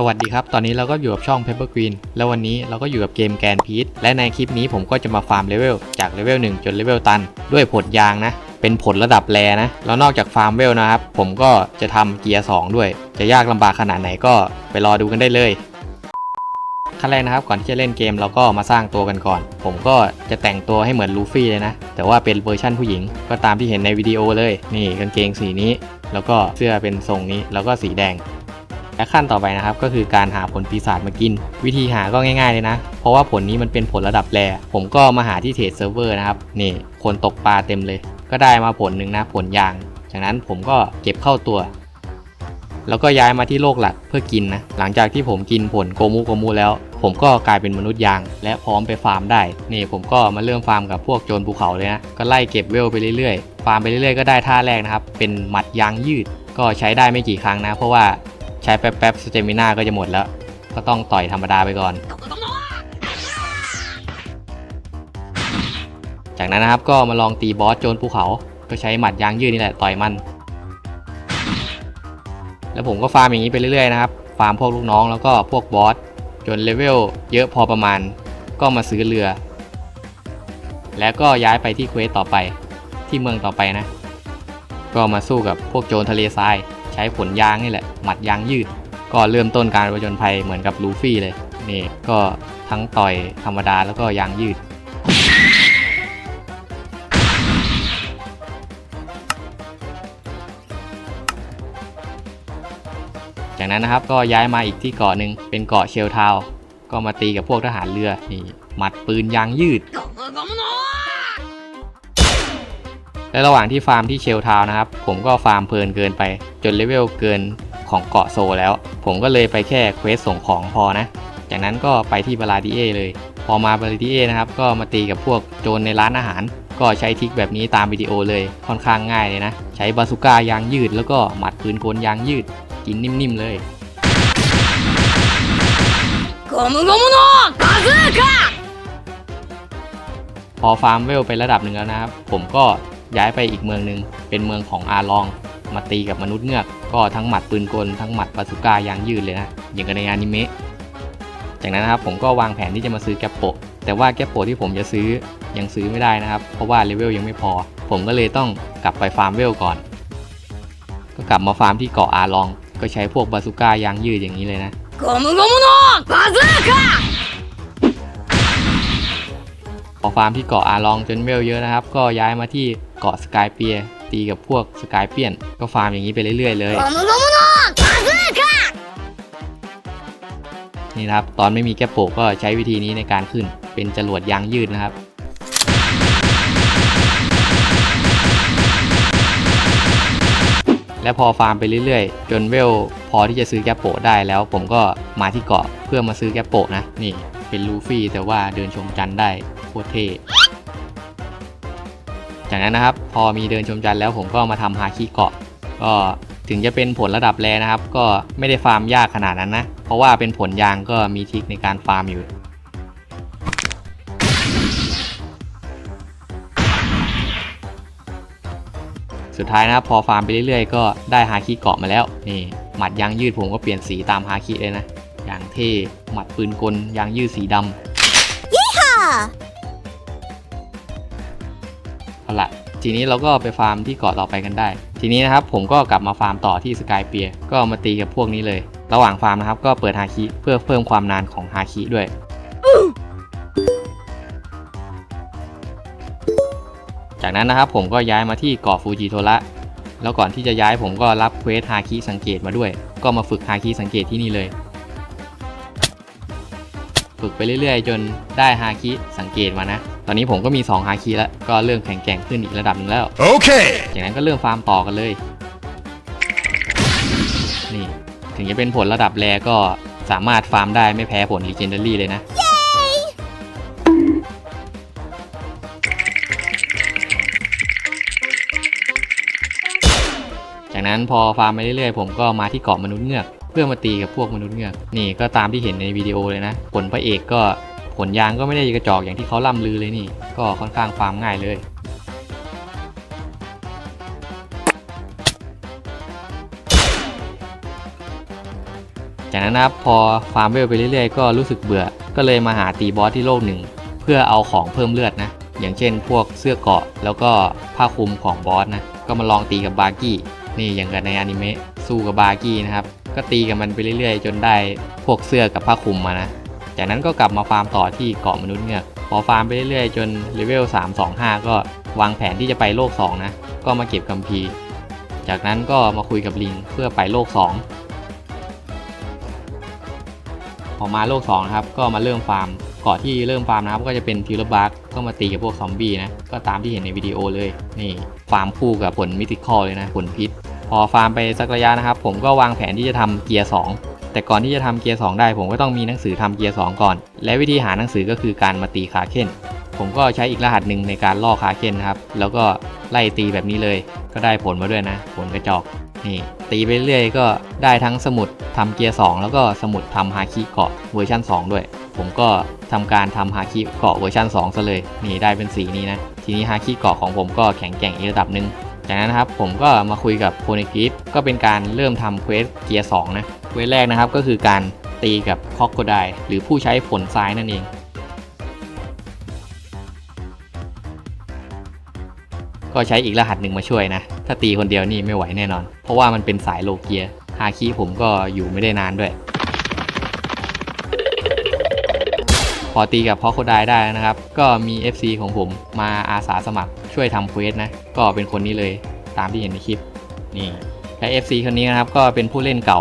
สวัสดีครับ ตอนนี้เราก็อยู่กับช่อง Pepper Queen แล้ววันนี้เราก็อยู่กับเกมแกนพีทและในคลิปนี้ผมก็จะมาฟาร์มเลเวลจากเลเวล1จนเลเวลตัน ด้วยผลยางนะ เป็นผลระดับแรนะ แล้วนอกจากฟาร์มเวลนะครับ ผมก็จะทำเกียร์ 2 ด้วย จะยากลำบากขนาดไหนก็ไปรอดูกันได้เลย ขั้นแรกนะครับ ก่อนที่จะเล่นเกมเราก็มาสร้างตัวกันก่อน ผมก็จะแต่งตัวให้เหมือนลูฟี่เลยนะ แต่ว่าเป็นเวอร์ชั่นผู้หญิง ก็ตามที่เห็นในวิดีโอเลย นี่กางเกงสีนี้ แล้วก็เสื้อเป็นทรงนี้ แล้วก็สีแดง และขั้นต่อไปนะครับก็คือการหาผลปีศาจมากิน วิธีหาก็ง่ายๆเลยนะ เพราะว่าผลนี้มันเป็นผลระดับแรผมก็มาหาที่เทรดเซิร์ฟเวอร์นะครับนี่คนตกปลาเต็มเลย ก็ได้มาผลหนึ่งนะผลยาง จากนั้นผมก็เก็บเข้าตัว แล้วก็ย้ายมาที่โลกหลักเพื่อกินนะหลังจากที่ผมกินผลโกมูโกมูแล้ว ผมก็กลายเป็นมนุษย์ยาง และพร้อมไปฟาร์มได้นี่ผมก็มาเริ่มฟาร์มกับพวกโจรภูเขาเลยนะก็ไล่เก็บเวลไปเรื่อยๆฟาร์มไปเรื่อยๆก็ได้ท่าแรกนะครับเป็นหมัดยางยืด ก็ใช้ได้ไม่กี่ครั้งนะ เพราะว่า ช้แป๊บๆสเตมิน่าก็จะหมดแล้ว ก็ต้องต่อยธรรมดาไปก่อน จากนั้นนะครับก็มาลองตีบอสโจรภูเขา ก็ใช้หมัดยางยืดนี่แหละต่อยมัน แล้วผมก็ฟาร์มอย่างนี้ไปเรื่อยๆนะครับ ฟาร์มพวกลูกน้องแล้วก็พวกบอสจนเลเวลเยอะพอประมาณ ก็มาซื้อเรือ แล้วก็ย้ายไปที่เควสต่อไป ที่เมืองต่อไปนะ ก็มาสู้กับพวกโจรทะเลทราย ช้ผลยางนี่แหละ หมัดยางยืด ก็เริ่มต้นการประจนภัยเหมือนกับลูฟี่เลย นี่ก็ทั้งต่อยธรรมดาแล้วก็ยางยืด จากนั้นนะครับก็ย้ายมาอีกที่เกาะหนึ่งเป็นเกาะเชลทาว ก็มาตีกับพวกทหารเรือ นี่ หมัดปืนยางยืด และระหว่างที่ฟาร์มที่เชลทาวนะครับ ผมก็ฟาร์มเพลินเกินไป จนเลเวลเกินของเกาะโซแล้ว ผมก็เลยไปแค่เควสส่งของพอนะ จากนั้นก็ไปที่บาราดีเอเลย พอมาบาราดีเอนะครับก็มาตีกับพวกโจรในร้านอาหาร ก็ใช้ทิกแบบนี้ตามวิดีโอเลยค่อนข้างง่ายเลยนะ ใช้บาสุก้ายางยืด แล้วก็หมัดปืนโกนยางยืด กินนิ่มๆเลยกมุกมุโนบาซูก้าพอฟาร์มเวลไประดับหนึ่งแล้วนะครับ ผมก็ ย้ายไปอีกเมืองหนึ่งเป็นเมืองของอารอง มาตีกับมนุษย์เงือก ก็ทั้งหมัดปืนกลทั้งหมัดปาสุก้ายางยืดเลยนะ อย่างกันในอนิเมะจากนั้นนะครับผมก็วางแผนที่จะมาซื้อแกปโปแต่ว่าแกปโปที่ผมจะซื้อยังซื้อไม่ได้นะครับ เพราะว่าเลเวลยังไม่พอ ผมก็เลยต้องกลับไปฟาร์มเวลก่อน ก็กลับมาฟาร์มที่เกาะอารอง ก็ใช้พวกบาสุก้ายางยืดอย่างนี้เลยนะกมกมโนบาซ พอฟาร์มที่เกาะอาลองจนเวลเยอะนะครับ ก็ย้ายมาที่เกาะสกายเปียตีกับพวกสกายเปียน ก็ฟาร์มอย่างนี้ไปเรื่อยๆเลยนี่ครับ ตอนไม่มีแก้โปกก็ใช้วิธีนี้ในการขึ้น เป็นจรวดยางยืดนะครับและพอฟาร์มไปเรื่อยๆ จนเวลพอที่จะซื้อแกปโปได้แล้ว ผมก็มาที่เกาะเพื่อมาซื้อแกปโปนะ นี่เป็นลูฟี่แต่ว่าเดินชมจันได้ โคตรเท่จากนั้นนะครับ พอมีเดินชมจันทร์แล้วผมก็มาทำฮาคิเกาะ ก็ถึงจะเป็นผลระดับแรนะครับ ก็ไม่ได้ฟาร์มยากขนาดนั้นนะ เพราะว่าเป็นผลยางก็มีทริกในการฟาร์มอยู่สุดท้ายนะพอฟาร์มไปเรื่อยๆ ก็ได้ฮาคิเกาะมาแล้วนี่หมัดยางยืดผมก็เปลี่ยนสีตามฮาคิเลยนะอย่างเท่หมัดปืนกลยางยืดสีดำ เอาละทีนี้เราก็ไปฟาร์มที่เกาะต่อไปกันได้ ทีนี้นะครับผมก็กลับมาฟาร์มต่อที่สกายเปียก็มาตีกับพวกนี้เลย ระหว่างฟาร์มนะครับก็เปิดฮาคิเพื่อเพิ่มความนานของฮาคิด้วยจากนั้นนะครับผมก็ย้ายมาที่เกาะฟูจิโทระแล้วก่อนที่จะย้ายผมก็รับเควสฮาคิสังเกตมาด้วย ก็มาฝึกฮาคิสังเกตที่นี่เลย ฝึกไปเรื่อยๆ จนได้ฮาคิสังเกตมานะ ตอนนี้ผมก็มี 2 ฮาคิแล้ว ก็เริ่มแข็งแกร่งขึ้นอีกระดับหนึ่งแล้ว Okay. จากนั้นก็เริ่มฟาร์มต่อกันเลย นี่ ถึงจะเป็นผลระดับแรก็สามารถฟาร์มได้ไม่แพ้ผล Legendary เลยนะ จากนั้นพอฟาร์มไปเรื่อยๆ ผมก็มาที่เกาะมนุษย์เงือก เพื่อมาตีกับพวกมนุษย์เงือกนี่ก็ตามที่เห็นในวิดีโอเลยนะ ผลพระเอกก็ผลยางก็ไม่ได้กระจอกอย่างที่เขาล่ำลือเลยนี่ ก็ค่อนข้างฟาร์มง่ายเลยจากนั้นนะครับพอฟาร์มเวลไปเรื่อยๆ ก็รู้สึกเบื่อ ก็เลยมาหาตีบอสที่โลกหนึ่ง เพื่อเอาของเพิ่มเลือดนะ อย่างเช่นพวกเสื้อเกาะ แล้วก็ผ้าคลุมของบอสนะ ก็มาลองตีกับบาร์กี้ นี่อย่างกับในอนิเมะ สู้กับบาร์กี้นะครับ ก็ตีกับมันไปเรื่อยๆ จนได้พวกเสื้อกับผ้าคลุมมานะ จากนั้นก็กลับมาฟาร์มต่อที่เกาะมนุษย์เงือก พอฟาร์มไปเรื่อยๆ จนเลเวล 325 ก็วางแผนที่จะไปโลก 2 นะ ก็มาเก็บกัมพีร์จากนั้นก็มาคุยกับลิงเพื่อไปโลก 2 พอมาโลก2นะครับ ก็มาเริ่มฟาร์มเกาะที่เริ่มฟาร์มนะครับก็จะเป็นทิวร์บักก็มาตีกับพวกซอมบี้นะ ก็ตามที่เห็นในวิดีโอเลย นี่ฟาร์มคู่กับผลมิติคอลเลยนะ ผลพิษ พอฟาร์มไปสักระยะนะครับ ผมก็วางแผนที่จะทำเกียร์2แต่ก่อนที่จะทำเกียร์2ได้ ผมก็ต้องมีหนังสือทำเกียร์2ก่อน และวิธีหาหนังสือก็คือการมาตีคาเคนผมก็ใช้อีกรหัสหนึ่งในการล่อคาเคนนะครับ แล้วก็ไล่ตีแบบนี้เลย ก็ได้ผลมาด้วยนะ ผลกระจอกนี่ตีไปเรื่อยก็ได้ทั้งสมุดทำเกียร์ 2 แล้วก็สมุดทำฮาคิเกาะเวอร์ชัน2 ด้วย ผมก็ทำการทำฮาคิเกาะเวอร์ชัน2ซะเลย นี่ได้เป็นสีนี้นะ ทีนี้ฮาคิเกาะของผมก็แข็งแกร่งอีกระดับหนึ่ง จากนั้นนะครับผมก็มาคุยกับโพนิกิฟก็เป็นการเริ่มทำเควสเกียร์2นะเควสแรกนะครับก็คือการตีกับคอกโคไดหรือผู้ใช้ผลซ้ายนั่นเองก็ใช้อีกรหัสหนึ่งมาช่วยนะ ถ้าตีคนเดียวนี่ไม่ไหวแน่นอน เพราะว่ามันเป็นสายโลเกียฮาคิผมก็อยู่ไม่ได้นานด้วย อตีกับพอโคไดได้แล้วนะครับ ก็มี FC ของผมมาอาสาสมัครช่วยทำเควสนะ ก็เป็นคนนี้เลยตามที่เห็นในคลิปนี่และ FC คนนี้นะครับก็เป็นผู้เล่นเก่า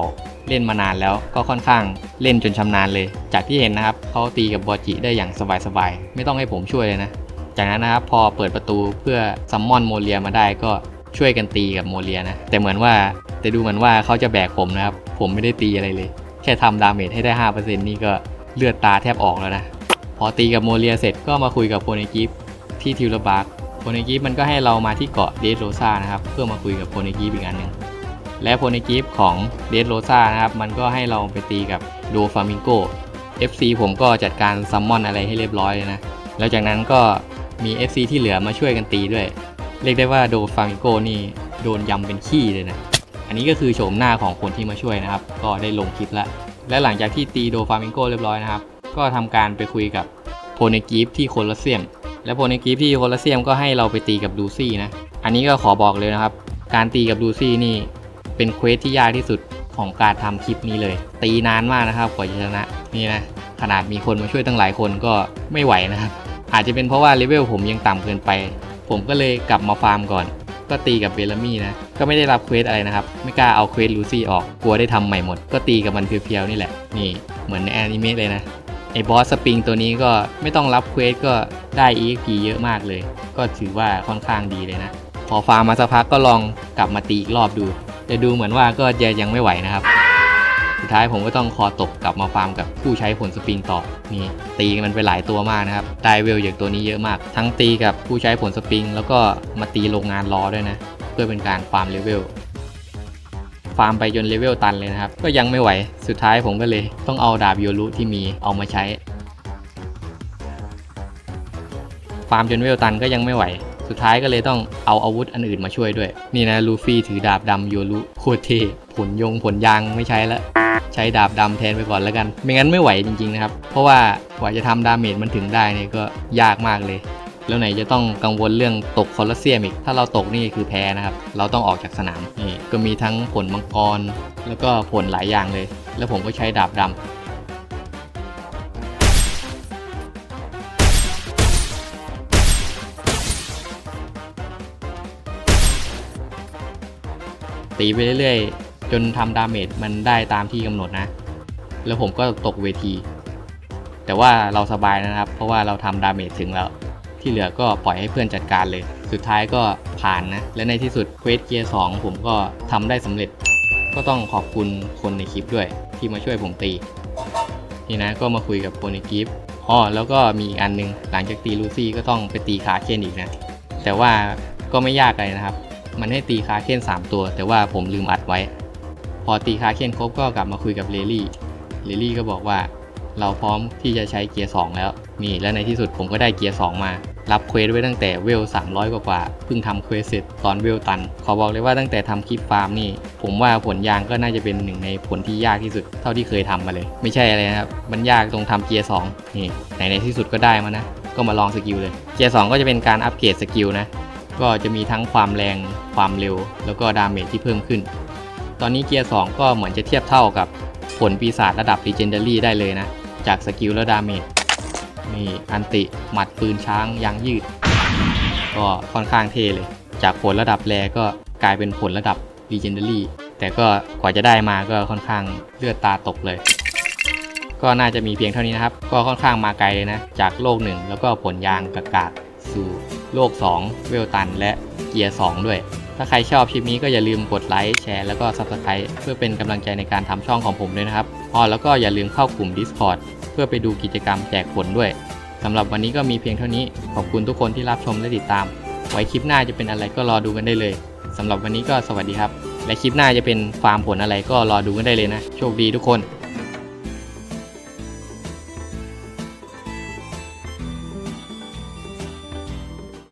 เล่นมานานแล้วก็ค่อนข้างเล่นจนชำนาญเลย จากที่เห็นนะครับเขาตีกับบอจิได้อย่างสบายๆ ไม่ต้องให้ผมช่วยเลยนะ จากนั้นนะครับพอเปิดประตูเพื่อซัมมอนโมเลียมาได้ก็ช่วยกันตีกับโมเลียนะ แต่เหมือนว่าแต่ดูเหมือนว่าเขาจะแบกผมนะครับ ผมไม่ได้ตีอะไรเลย แค่ทำดาเมจให้ได้ 5%นี่ก็เลือดตาแทบออกแล้วนะ พอตีกับโมเลียเสร็จก็มาคุยกับโพเนกิฟที่ทิวลบาร์กโพเนกิฟมันก็ให้เรามาที่เกาะเดสโรซานะครับเพื่อมาคุยกับโพเนกิฟอีกอันหนึ่งและโพเนกิฟของเดสโรซานะครับมันก็ให้เราไปตีกับโดฟามิงโก FC ผมก็จัดการซัมมอนอะไรให้เรียบร้อยเลยนะแล้วจากนั้นก็มี FC ที่เหลือมาช่วยกันตีด้วย เรียกได้ว่าโดฟามิงโกนี่โดนยำเป็นขี้เลยนะอันนี้ก็คือโฉมหน้าของคนที่มาช่วยนะครับ ก็ได้ลงคลิปแล้วและหลังจากที่ตีโดฟามิงโกเรียบร้อยนะครับ ก็ทำการไปคุยกับโพเนกิฟที่โคลอสเซียม และโพเนกิฟที่โคลอสเซียมก็ให้เราไปตีกับดูซี่นะ อันนี้ก็ขอบอกเลยนะครับ การตีกับดูซี่นี่เป็นเควสที่ยากที่สุดของการทำคลิปนี้เลย ตีนานมากนะครับกว่าจะชนะนี่นะขนาดมีคนมาช่วยตั้งหลายคนก็ไม่ไหวนะครับ อาจจะเป็นเพราะว่าเลเวลผมยังต่ำเกินไป ผมก็เลยกลับมาฟาร์มก่อน ก็ตีกับเบลามี่นะ ก็ไม่ได้รับเควสอะไรนะครับ ไม่กล้าเอาเควสลูซี่ออก กลัวได้ทำใหม่หมด ก็ตีกับมันเพียวๆนี่แหละ นี่เหมือนในแอนิเมะเลยนะ อ้บอสสปริงตัวนี้ก็ไม่ต้องรับเควสก็ได้ EXP เยอะมากเลย ก็ถือว่าค่อนข้างดีเลยนะ พอฟาร์มมาสักพักก็ลองกลับมาตีอีกรอบดู แต่ดูเหมือนว่าก็จะยังไม่ไหวนะครับ สุดท้ายผมก็ต้องคอตกกลับมาฟาร์มกับผู้ใช้ผลสปริงต่อ นี่ตีมันไปหลายตัวมากนะครับ ได้เวลอย่างตัวนี้เยอะมาก ทั้งตีกับผู้ใช้ผลสปริง แล้วก็มาตีโรงงานล้อด้วยนะ เพื่อเป็นการฟาร์มเลเวล ฟาร์มไปจนเลเวลตันเลยนะครับ ก็ยังไม่ไหว สุดท้ายผมก็เลยต้องเอาดาบโยรุที่มีเอามาใช้ ฟาร์มจนเวลตันก็ยังไม่ไหว สุดท้ายก็เลยต้องเอาอาวุธอันอื่นมาช่วยด้วย นี่นะลูฟี่ถือดาบดำโยรุโคตรเท่ผลยงผลยางไม่ใช้แล้วใช้ดาบดำแทนไปก่อนแล้วกัน ไม่งั้นไม่ไหวจริงๆนะครับ เพราะว่ากว่าจะทำดาเมจมันถึงได้เนี่ยก็ยากมากเลย แล้วไหนจะต้องกังวลเรื่องตกคอลอสเซียมอีก ถ้าเราตกนี่คือแพ้นะครับ เราต้องออกจากสนามนี่ก็มีทั้งผลมังกร แล้วก็ผลหลายอย่างเลย แล้วผมก็ใช้ดาบดำตีไปเรื่อยๆ จนทำดาเมจมันได้ตามที่กำหนดนะ แล้วผมก็ตกเวที แต่ว่าเราสบายนะครับ เพราะว่าเราทำดาเมจถึงแล้ว ที่เหลือก็ปล่อยให้เพื่อนจัดการเลย สุดท้ายก็ผ่านนะ และในที่สุดเควสเกียร์2ผมก็ทำได้สำเร็จ ก็ต้องขอบคุณคนในคลิปด้วย ที่มาช่วยผมตี นี่นะก็มาคุยกับคนในคลิปอ๋อแล้วก็มีอีกอันหนึง หลังจากตีลูซี่ก็ต้องไปตีคาเคนอีกนะ แต่ว่าก็ไม่ยากอะไรนะครับ มันให้ตีคาเคน3 ตัว แต่ว่าผมลืมอัดไว้ พอตีคาเคนครบก็กลับมาคุยกับเลลี่ เลลี่ก็บอกว่า เราพร้อมที่จะใช้เกียร์2แล้วนี่แล้วในที่สุดผมก็ได้เกียร์2มา รับเควสไว้ตั้งแต่เวล 300 กว่ากว่าเพิ่งทำเควสเสร็จตอนเวลตัน ขอบอกเลยว่าตั้งแต่ทำคลิปฟาร์มนี่ ผมว่าผลยางก็น่าจะเป็นหนึ่งในผลที่ยากที่สุดเท่าที่เคยทำมาเลย ไม่ใช่อะไรนะครับ มันยากตรงทำเกียร์2นี่ไหนในที่สุดก็ได้มานะ ก็มาลองสกิลเลย เกียร์2ก็จะเป็นการอัปเกรดสกิลนะ ก็จะมีทั้งความแรงความเร็ว แล้วก็ดาเมจที่เพิ่มขึ้น ตอนนี้เกียร์2ก็เหมือนจะเทียบเท่ากับผลปีศาจระดับ Legendary ได้เลยนะ จากสกิลและดาเมจนี่อันติหมัดปืนช้างยางยืด ก็ค่อนข้างเทเลย จากผลระดับแรก็กลายเป็นผลระดับ Legendary แต่ก็กว่าจะได้มาก็ค่อนข้างเลือดตาตกเลย ก็น่าจะมีเพียงเท่านี้นะครับ ก็ค่อนข้างมาไกลเลยนะ จากโลกหนึ่งแล้วก็ผลยางกากาศสู่โลก 2 เวลตัน และเกียร์ 2 ด้วย ถ้าใครชอบคลิปนี้ก็อย่าลืมกดไลค์แชร์แล้วก็ Subscribe เพื่อเป็นกำลังใจในการทำช่องของผมด้วยนะครับอ๋อแล้วก็อย่าลืมเข้ากลุ่ม Discord พื่อไปดูกิจกรรมแจกผลด้วยสำหรับวันนี้ก็มีเพียงเท่านี้ ขอบคุณทุกคนที่รับชมและติดตาม ไว้คลิปหน้าจะเป็นอะไรก็รอดูกันได้เลยสำหรับวันนี้ก็สวัสดีครับ และคลิปหน้าจะเป็นฟาร์มผลอะไรก็รอดูกันได้เลยนะ โชคดีทุกคน